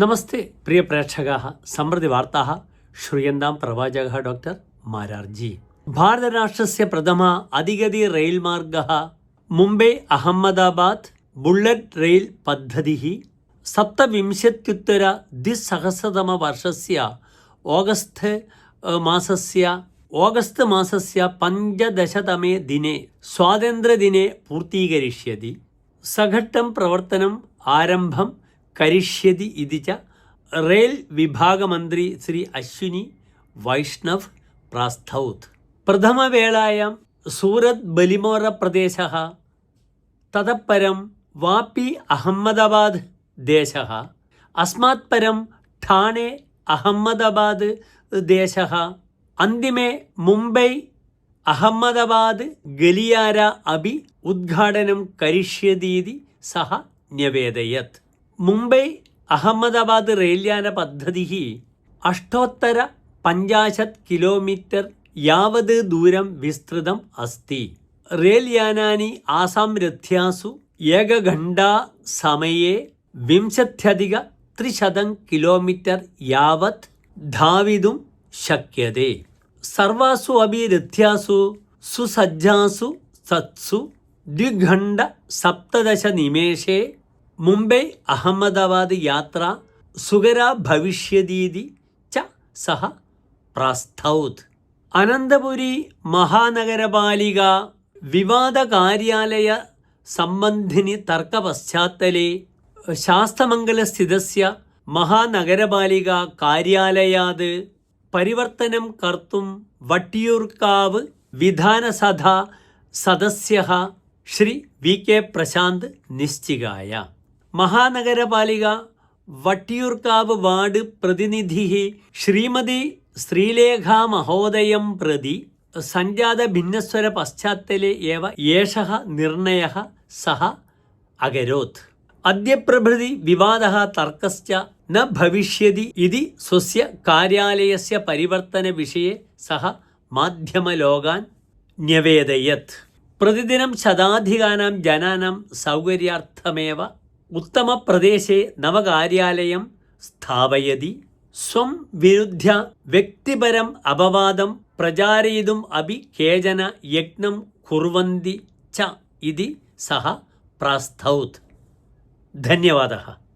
നമസ്തേ പ്രിയ പ്രേക്ഷക സമൃദ്ധി വാർത്താ ശ്രൂയന്താം പ്രവാചക ഡോക്ടർ മാരാർജി. ഭാരതരാഷ്ട്രസ്യ പ്രഥമ അധിഗതി റെയിൽ മാർഗ മുംബൈ അഹമ്മദാബാദ് ബുള്ളറ്റ് റെയിൽ പദ്ധതി സപ്തവിംശത്യുത്തര ദ്വിസഹസ്രതമ ദ്വിസഹസ്രതമവർഷസ്യ ഓഗസ്റ്റ് മാസസ്യ ഓഗസ്റ്റ് മാസസ്യ പഞ്ചദശതമേ ദിനെ സ്വാതന്ത്ര്യദിനെ പൂർത്തീകരിഷ്യതി. സഘട്ടം പ്രവർത്തനം ആരംഭം കരിഷ്യതി ഇതിച്ച റെയിൽ വിഭാഗമന്ത്രി ശ്രീ അശ്വിനി വൈഷ്ണവ് പ്രാസ്തൗത്. പ്രഥമവേളായം സൂരത് ബലിമോറ പ്രദേശ. തതപ്പരം വാപ്പി അഹമ്മദാബാദ് ദേശ. അസ്മാത് പരം ഠാണെ അഹമ്മദാബാദ് ദേശ. അന്തിമേ മുംബൈ അഹമ്മദാബാദ് ഗലിയാര അഭി ഉദ്ഘാടനം കരിഷ്യതീതി സഹ ന്യവേദയത്. इति सः न्यवेदयत् मुम्बै अहमदाबाद् रैल्यानपद्धतिः अष्टोत्तर पञ्चाशत् किलोमीटर् यावत् दूरं विस्तृतम् अस्ति रैल्यानानि आसां रथ्यासु एकघण्टासमये विंशत्यधिकत्रिशतं किलोमीटर् यावत् धावितुं शक्यते सर्वासु अपि रथ्यासु सुसज्जासु सत्सु द्विघण्टसप्तदशनिमेषे മുംബൈ അഹമ്മദാബാദ് യാത്ര സുഗര ഭവിഷ്യതീതി ച സഹ പ്രസ്തൗത്. അനന്തപുരി മഹാനഗരപാലിക വിവാദ കാര്യാലയ സംബന്ധിനി തർക്ക പശ്ചാത്തലെ ശാസ്തമംഗലസ്ഥിതസ്യ മഹാനഗരപാലിക കാര്യാലയാത് പരിവർത്തനം കർത്തും വട്ടിയൂർക്കാവ് വിധാനസഭ സദസ്യ ശ്രീ വി കെ പ്രശാന്ത് നിശ്ചികായ. മഹാനഗരപാലിക വട്ടിയൂർക്കാവ് വാർഡ് പ്രതിനിധി ശ്രീമതി ശ്രീലേഖ മഹോദയം പ്രതി സഞ്ജാത ഭിന്നസ്വര പശ്ചാത്തലെ ഏവ ഏഷ നിർണയ സഹ അകരോത് അദ്യ പ്രഭൃതി വിവാദ തർക്കശ്ച ന ഭവിഷ്യതി ഇതി സ്വസ്യ കാര്യാലയസ്യ പരിവർത്തന വിഷയെ സഹ മാധ്യമലോകാൻ ന്യവേദയത്. പ്രതിദിനം ശതാധികാനാം ജനാനാം സൗകര്യാർത്ഥമേവ ഉത്തമപ്രദേശേ നവകാര്യാലയം സ്ഥാപയതി. സ്വം വിരുദ്ധ്യ വ്യക്തിപരം അപവാദം പ്രചാരയിതും അഭി കേചന യജ്ഞം കുർവന്തി ച ഇതി സഹ പ്രാസ്തൗത്. ധന്യവാദ.